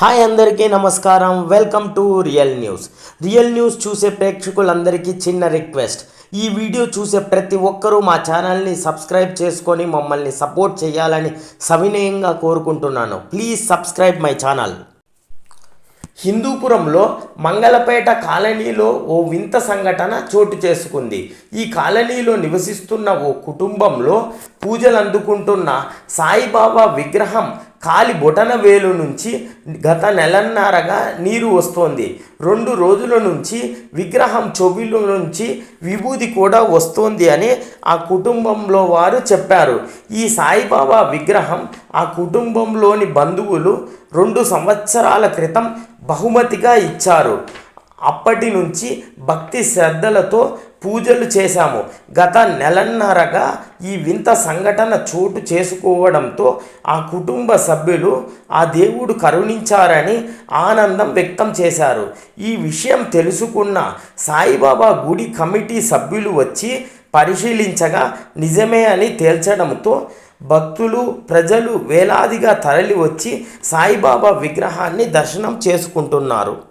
Hi అందరికీ నమస్కారం. Welcome to real news real news చూసే ప్రేక్షకులందరికీ చిన్న రిక్వెస్ట్. ఈ వీడియో చూసే ప్రతి ఒక్కరూ మా ఛానల్ని సబ్స్క్రైబ్ చేసుకొని మమ్మల్ని సపోర్ట్ చేయాలని సవినయంగా కోరుకుంటున్నాను. ప్లీజ్ సబ్స్క్రైబ్ మై ఛానల్ హిందూపురంలో మంగళపేట కాలనీలో ఓ వింత సంఘటన చోటు చేసుకుంది. ఈ కాలనీలో నివసిస్తున్న ఓ కుటుంబంలో పూజలు అందుకుంటున్న సాయిబాబా విగ్రహం కాలి బొటన వేలు నుంచి గత నెలన్నరగా నీరు వస్తోంది. రెండు రోజుల నుంచి విగ్రహం చెవిలో నుంచి విభూది కూడా వస్తోంది అని ఆ కుటుంబంలో వారు చెప్పారు. ఈ సాయిబాబా విగ్రహం ఆ కుటుంబంలోని బంధువులు రెండు సంవత్సరాల క్రితం బహుమతిగా ఇచ్చారు. అప్పటి నుంచి భక్తి శ్రద్ధలతో పూజలు చేశాము. గత నెలన్నరగా ఈ వింత సంఘటన చోటు చేసుకోవడంతో ఆ కుటుంబ సభ్యులు ఆ దేవుడు కరుణించారని ఆనందం వ్యక్తం చేశారు. ఈ విషయం తెలుసుకున్న సాయిబాబా గుడి కమిటీ సభ్యులు వచ్చి పరిశీలించగా నిజమే అని తేల్చడంతో భక్తులు ప్రజలు వేలాదిగా తరలి వచ్చి సాయిబాబా విగ్రహాన్ని దర్శనం చేసుకుంటున్నారు.